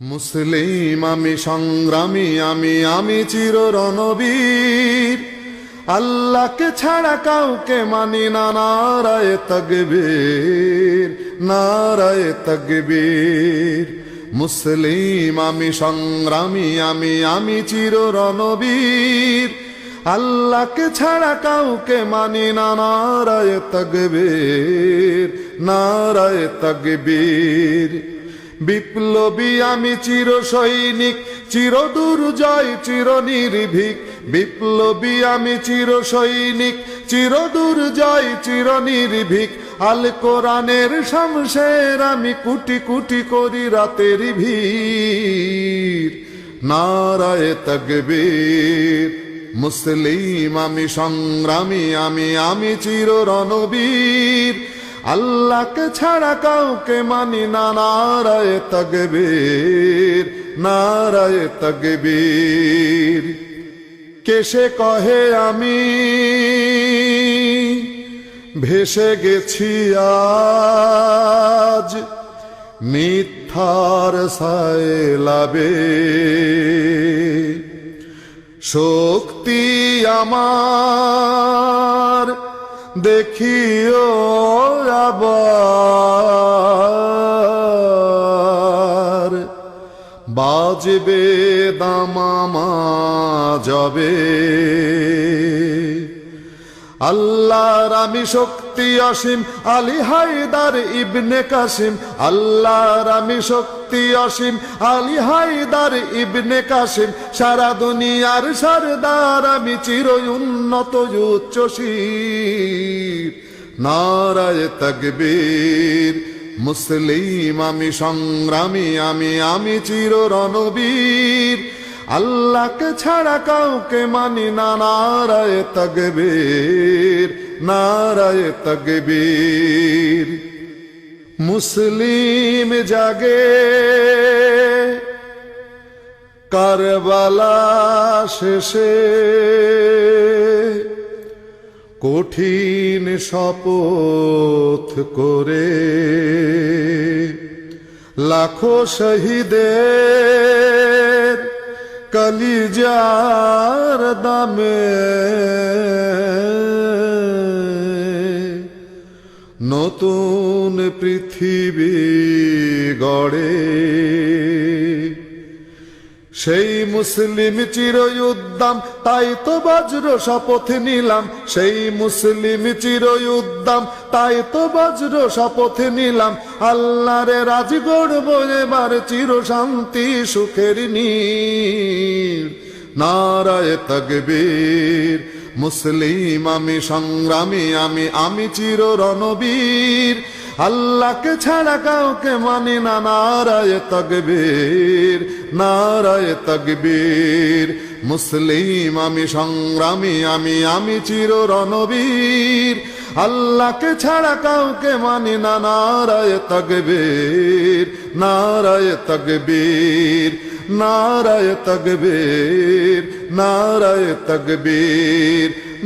মুসলিম, আমি সংগ্রামী, আমি আমি চির রণবীর আল্লাহকে ছাড়া কাউকে মানি না, নারায় তকবীর নারায় তকবীর। মুসলিম, আমি সংগ্রামী, আমি আমি চির রণবীর আল্লাহকে ছাড়া কাউকে মানি না, নারায় তকবীর নারায় তকবীর। বিপ্লবী আমি চির সৈনিক, চির দুর্জয়, চির নির্ভীক। বিপ্লবী আমি চির সৈনিক, চির দুর্জয়, চির নির্ভীক। আল কোরআনের শামশের আমি কুটি কুটি করি রাতের ভিড়। নারায় তকবীর, মুসলিম আমি সংগ্রামী, আমি আমি চির রণবীর। আল্লাহকে ছাড়া কাউকে মানি না, নারায় তকবীর নারায় তকবীর। কেসে কহে আমি? ভেসে গেছি আজ মিথ্যার সায়লাবে। শক্তি আমার দেখিও আবার বাজবে দামামা যাবে আল্লাহর আমি শক্তি অসীম, আলী হায়দার ইবনে কাসিম। আল্লাহর আমি শক্তি অসীম, আলী হায়দার ইবনে কাসিম। সারা দুনিয়ার সরদার আমি চির উন্নত উচ্চ শির নারায় তকবীর। মুসলিম আমি সংগ্রামী, আমি আমি চির রণবীর আল্লাহকে ছাড়া কাউকে মানি না, নারায় তকবীর নারায় তকবীর। মুসলিম জাগে কারবালা শেষে। কঠিন শপথ করে। লাখো শহীদের কলিজার দামে নতুন পৃথিবী গড়ে। সেই মুসলিম চির উদ্দাম তাই তো বজ্র শপথ নিলাম। সেই মুসলিম চির উদ্দাম তাই তো বজ্র শপথ নিলাম। আল্লাহরে রাজ গড়ব এবার চির শান্তি সুখের নীর। নারায় তকবীর, মুসলিম আমি সংগ্রামী, আমি আমি চির রণবীর আল্লাহকে ছাড়া কাউকে মানি না, নারায় তকবীর নারায় তকবীর। মুসলিম আমি সংগ্রামী, আমি আমি চির রণবীর আল্লাহকে ছাড়া কাউকে মানি না, নারায় তকবীর নারায় তকবীর নারায় তকবীর নারায় তকবীর।